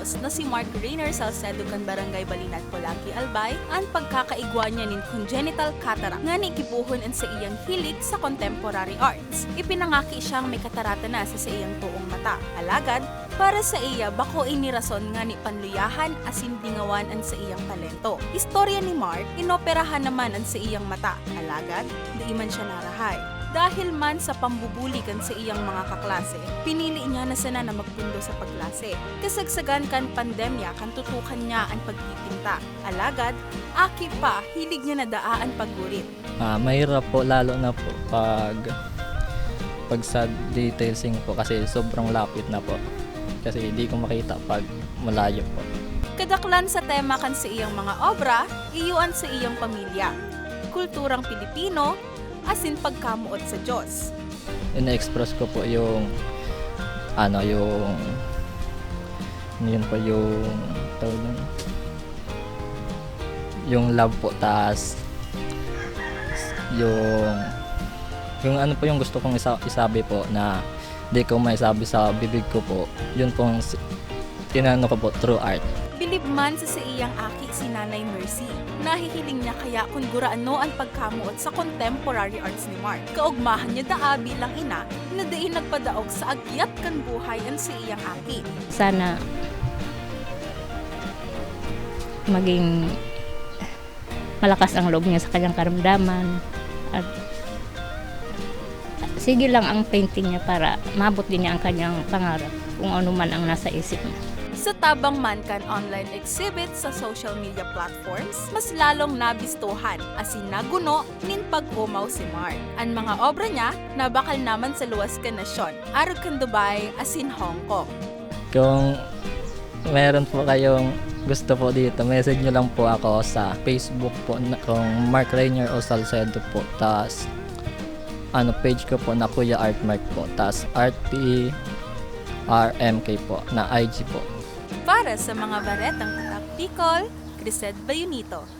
anyos na si Mark Rayner Salcedo kan Barangay Balinat Polaki Albay ang pagkakaigwa niya nin congenital cataract nga ni gibuhon ang sa iyang hilig sa contemporary arts. Ipinangaki siyang may katarata na sa sa iyang tuong mata. Alagad, para sa iya bako ini rason nga ni panluyahan asin dingawan ang sa iyang talento. Istorya ni Mark, inoperahan naman ang sa iyang mata. Alagad, di man siya narahay. Dahil man sa pambubulikan sa iyang mga kaklase, pinili niya na sana na magpundo sa pagklase. Kasagsagan kan pandemya kan tutukan niya ang pagtitinta. Alagad, aki pa, hilig niya na daan paggurit. Ah, mahirap po lalo na po pag pag sa detailsing po kasi sobrang lapit na po. Kasi hindi ko makita pag malayo po. Kadaklan sa tema kan sa iyang mga obra, iyuan sa iyang pamilya. Kulturang Pilipino, asin pagkamuot sa Diyos. Ina-express ko po yung ano yung yun po yung tawag doon, yung love po tas yung yung ano po yung gusto kong isa, isabi po na di ko maisabi sa bibig ko po yun pong tinano ko po through art Bilib man sa sa iyang aki si Nanay Mercy. Nahihiling niya kaya kung guraano ang pagkamuot sa contemporary arts ni Mark. Kaugmahan niya daa bilang ina na dain nagpadaog sa agyat kan buhay ang si iyang aki. sana maging malakas ang loob niya sa kanyang karamdaman at sige lang ang painting niya para mabot din niya ang kanyang pangarap kung ano man ang nasa isip niya. Sa tabang man kan online exhibit sa social media platforms, mas lalong nabistuhan asin naguno nin pag-umaw si Mark. Ang mga obra niya nabakal naman sa luwas ka nasyon, arog kan Dubai asin Hong Kong. Kung meron po kayong gusto po dito, message nyo lang po ako sa Facebook po kung Mark Rainier o Salcedo po. tas ano page ko po na Kuya Artmark po. tas RT RMK po na IG po. Para sa mga baretang tatak Bicol, Crised Bayunito.